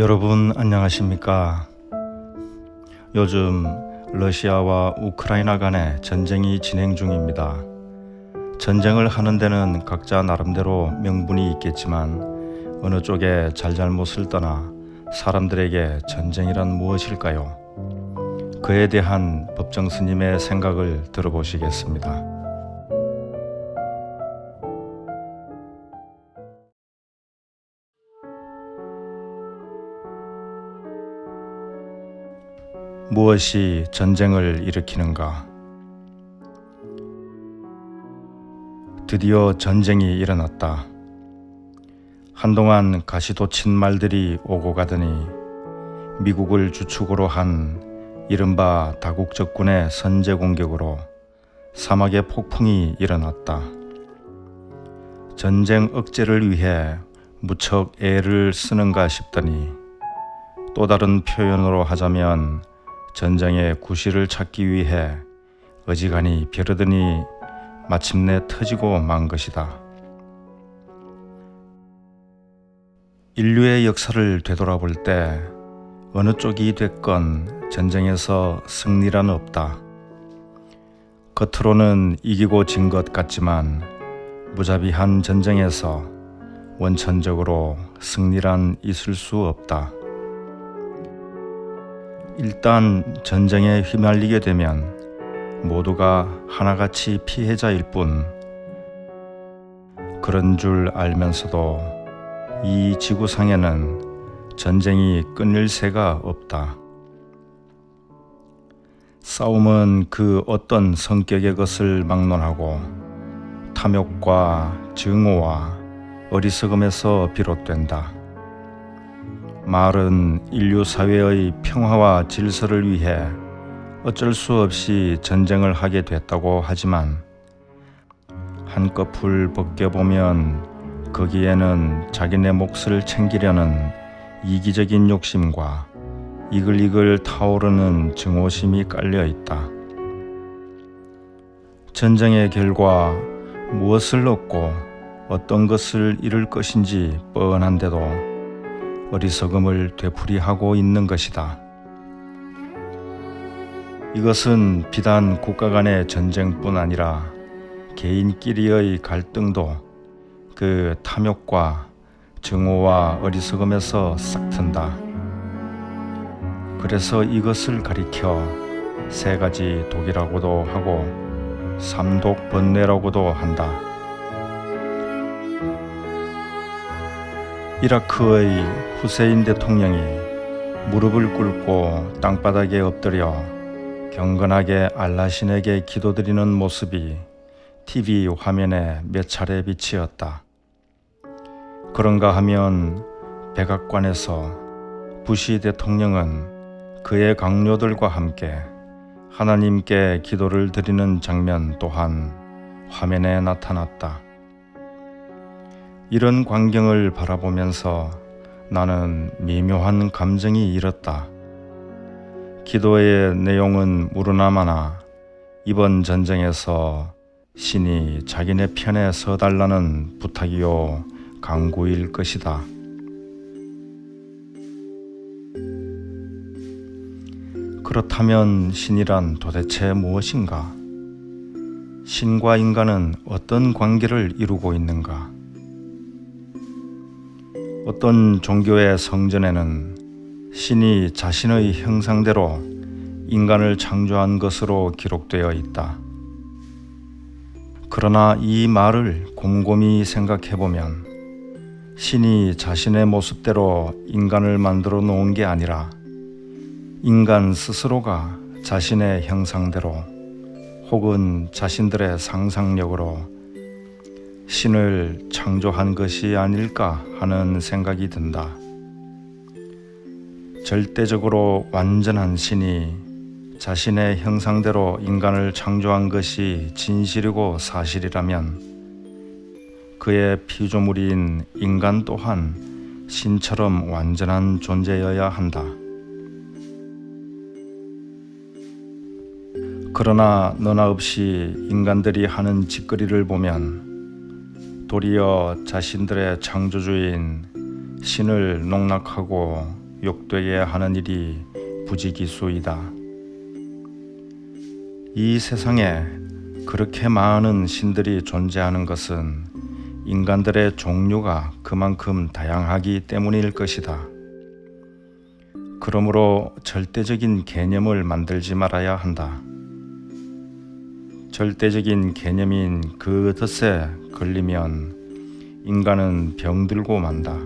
여러분 안녕하십니까? 요즘 러시아와 우크라이나 간의 전쟁이 진행 중입니다. 전쟁을 하는 데는 각자 나름대로 명분이 있겠지만 어느 쪽에 잘잘못을 떠나 사람들에게 전쟁이란 무엇일까요? 그에 대한 법정 스님의 생각을 들어보시겠습니다. 무엇이 전쟁을 일으키는가? 드디어 전쟁이 일어났다. 한동안 가시돋친 말들이 오고 가더니 미국을 주축으로 한 이른바 다국적군의 선제 공격으로 사막의 폭풍이 일어났다. 전쟁 억제를 위해 무척 애를 쓰는가 싶더니 또 다른 표현으로 하자면 전쟁의 구실을 찾기 위해 어지간히 벼르더니 마침내 터지고 만 것이다. 인류의 역사를 되돌아볼 때 어느 쪽이 됐건 전쟁에서 승리란 없다. 겉으로는 이기고 진 것 같지만 무자비한 전쟁에서 원천적으로 승리란 있을 수 없다. 일단 전쟁에 휘말리게 되면 모두가 하나같이 피해자일 뿐 그런 줄 알면서도 이 지구상에는 전쟁이 끊일 새가 없다. 싸움은 그 어떤 성격의 것을 막론하고 탐욕과 증오와 어리석음에서 비롯된다. 말은 인류 사회의 평화와 질서를 위해 어쩔 수 없이 전쟁을 하게 됐다고 하지만 한꺼풀 벗겨보면 거기에는 자기네 몫을 챙기려는 이기적인 욕심과 이글이글 타오르는 증오심이 깔려 있다. 전쟁의 결과 무엇을 얻고 어떤 것을 잃을 것인지 뻔한데도 어리석음을 되풀이하고 있는 것이다. 이것은 비단 국가 간의 전쟁뿐 아니라 개인끼리의 갈등도 그 탐욕과 증오와 어리석음에서 싹 튼다. 그래서 이것을 가리켜 세 가지 독이라고도 하고 삼독 번뇌라고도 한다. 이라크의 후세인 대통령이 무릎을 꿇고 땅바닥에 엎드려 경건하게 알라신에게 기도드리는 모습이 TV 화면에 몇 차례 비치었다. 그런가 하면 백악관에서 부시 대통령은 그의 강요들과 함께 하나님께 기도를 드리는 장면 또한 화면에 나타났다. 이런 광경을 바라보면서 나는 미묘한 감정이 일었다. 기도의 내용은 무르나마나 이번 전쟁에서 신이 자기네 편에 서달라는 부탁이요 강구일 것이다. 그렇다면 신이란 도대체 무엇인가? 신과 인간은 어떤 관계를 이루고 있는가? 어떤 종교의 성전에는 신이 자신의 형상대로 인간을 창조한 것으로 기록되어 있다. 그러나 이 말을 곰곰이 생각해 보면 신이 자신의 모습대로 인간을 만들어 놓은 게 아니라 인간 스스로가 자신의 형상대로 혹은 자신들의 상상력으로 신을 창조한 것이 아닐까 하는 생각이 든다. 절대적으로 완전한 신이 자신의 형상대로 인간을 창조한 것이 진실이고 사실이라면 그의 피조물인 인간 또한 신처럼 완전한 존재여야 한다. 그러나 너나 없이 인간들이 하는 짓거리를 보면 도리어 자신들의 창조주인 신을 농락하고 욕되게 하는 일이 부지기수이다. 이 세상에 그렇게 많은 신들이 존재하는 것은 인간들의 종류가 그만큼 다양하기 때문일 것이다. 그러므로 절대적인 개념을 만들지 말아야 한다. 절대적인 개념인 그 덫에 걸리면 인간은 병들고 만다.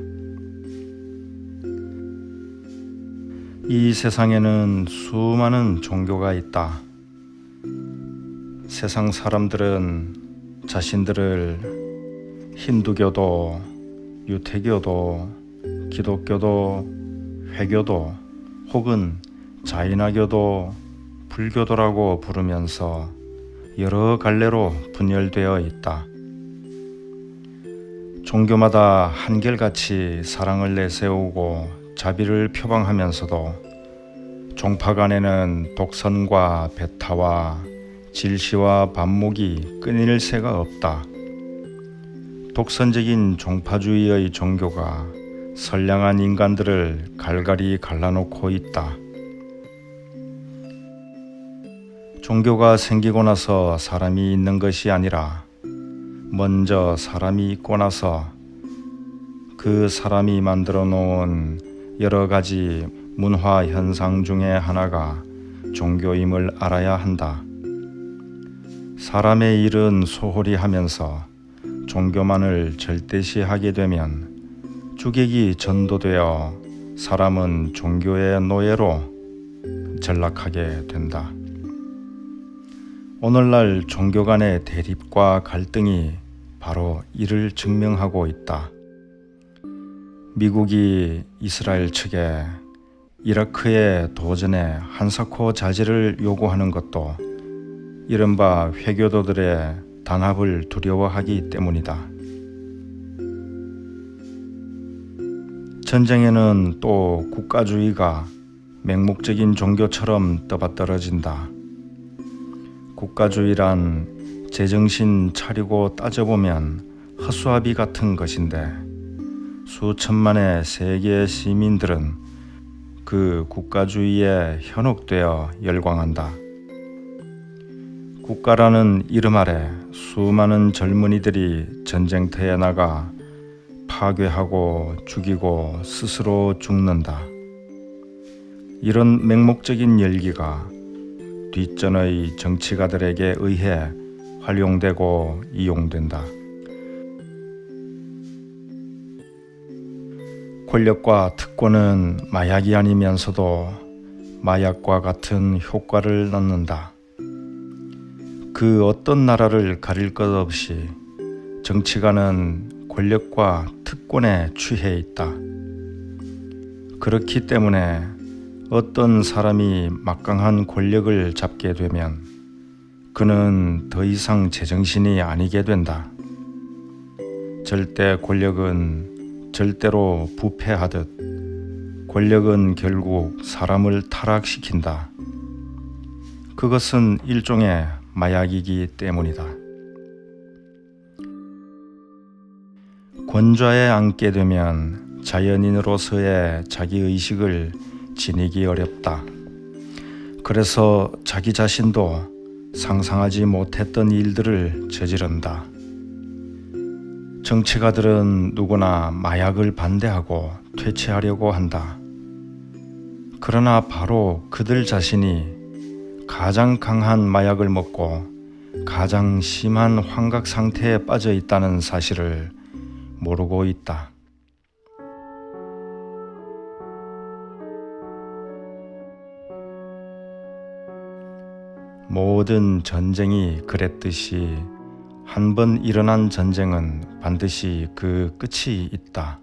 이 세상에는 수많은 종교가 있다. 세상 사람들은 자신들을 힌두교도, 유태교도, 기독교도, 회교도, 혹은 자이나교도, 불교도라고 부르면서 여러 갈래로 분열되어 있다. 종교마다 한결같이 사랑을 내세우고 자비를 표방하면서도 종파 간에는 독선과 배타와 질시와 반목이 끊일 새가 없다. 독선적인 종파주의의 종교가 선량한 인간들을 갈갈이 갈라놓고 있다. 종교가 생기고 나서 사람이 있는 것이 아니라 먼저 사람이 있고 나서 그 사람이 만들어 놓은 여러 가지 문화 현상 중에 하나가 종교임을 알아야 한다. 사람의 일은 소홀히 하면서 종교만을 절대시하게 되면 주객이 전도되어 사람은 종교의 노예로 전락하게 된다. 오늘날 종교 간의 대립과 갈등이 바로 이를 증명하고 있다. 미국이 이스라엘 측에 이라크의 도전에 한사코 자제를 요구하는 것도 이른바 회교도들의 단합을 두려워하기 때문이다. 전쟁에는 또 국가주의가 맹목적인 종교처럼 떠받떨어진다. 국가주의란 제정신 차리고 따져보면 허수아비 같은 것인데 수천만의 세계 시민들은 그 국가주의에 현혹되어 열광한다. 국가라는 이름 아래 수많은 젊은이들이 전쟁터에 나가 파괴하고 죽이고 스스로 죽는다. 이런 맹목적인 열기가 뒷전의 정치가들에게 의해 활용되고 이용된다. 권력과 특권은 마약이 아니면서도 마약과 같은 효과를 낳는다. 그 어떤 나라를 가릴 것 없이 정치가는 권력과 특권에 취해 있다. 그렇기 때문에 어떤 사람이 막강한 권력을 잡게 되면 그는 더 이상 제정신이 아니게 된다. 절대 권력은 절대로 부패하듯 권력은 결국 사람을 타락시킨다. 그것은 일종의 마약이기 때문이다. 권좌에 앉게 되면 자연인으로서의 자기 의식을 지니기 어렵다. 그래서 자기 자신도 상상하지 못했던 일들을 저지른다. 정치가들은 누구나 마약을 반대하고 퇴치하려고 한다. 그러나 바로 그들 자신이 가장 강한 마약을 먹고 가장 심한 환각 상태에 빠져 있다는 사실을 모르고 있다. 모든 전쟁이 그랬듯이 한 번 일어난 전쟁은 반드시 그 끝이 있다.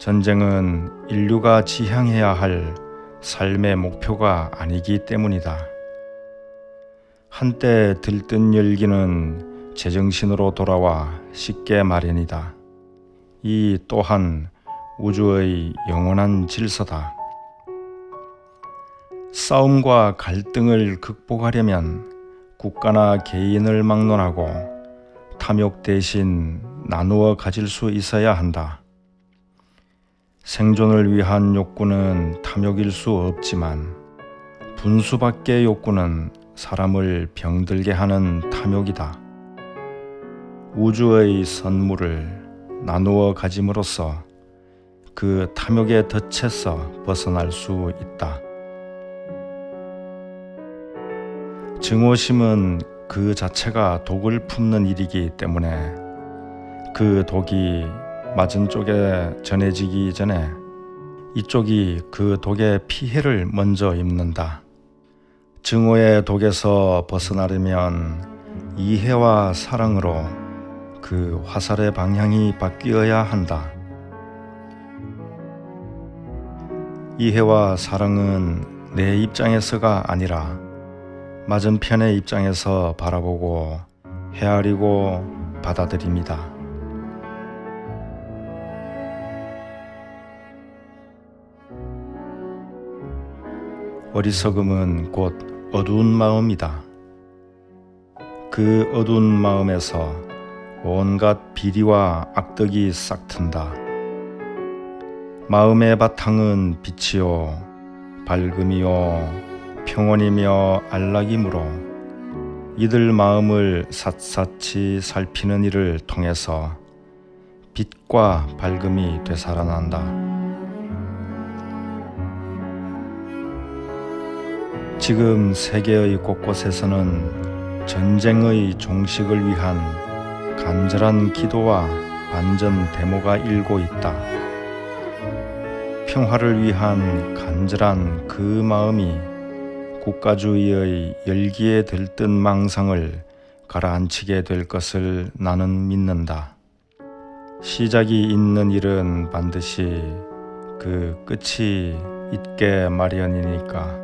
전쟁은 인류가 지향해야 할 삶의 목표가 아니기 때문이다. 한때 들뜬 열기는 제정신으로 돌아와 쉽게 마련이다. 이 또한 우주의 영원한 질서다. 싸움과 갈등을 극복하려면 국가나 개인을 막론하고 탐욕 대신 나누어 가질 수 있어야 한다. 생존을 위한 욕구는 탐욕일 수 없지만 분수밖의 욕구는 사람을 병들게 하는 탐욕이다. 우주의 선물을 나누어 가짐으로써 그 탐욕의 덫에서 벗어날 수 있다. 증오심은 그 자체가 독을 품는 일이기 때문에 그 독이 맞은 쪽에 전해지기 전에 이쪽이 그 독의 피해를 먼저 입는다. 증오의 독에서 벗어나려면 이해와 사랑으로 그 화살의 방향이 바뀌어야 한다. 이해와 사랑은 내 입장에서가 아니라 맞은편의 입장에서 바라보고 헤아리고 받아들입니다. 어리석음은 곧 어두운 마음이다. 그 어두운 마음에서 온갖 비리와 악덕이 싹튼다. 마음의 바탕은 빛이요, 밝음이요, 평온이며 안락이므로 이들 마음을 샅샅이 살피는 일을 통해서 빛과 밝음이 되살아난다. 지금 세계의 곳곳에서는 전쟁의 종식을 위한 간절한 기도와 반전 데모가 일고 있다. 평화를 위한 간절한 그 마음이 국가주의의 열기에 들뜬 망상을 가라앉히게 될 것을 나는 믿는다. 시작이 있는 일은 반드시 그 끝이 있게 마련이니까.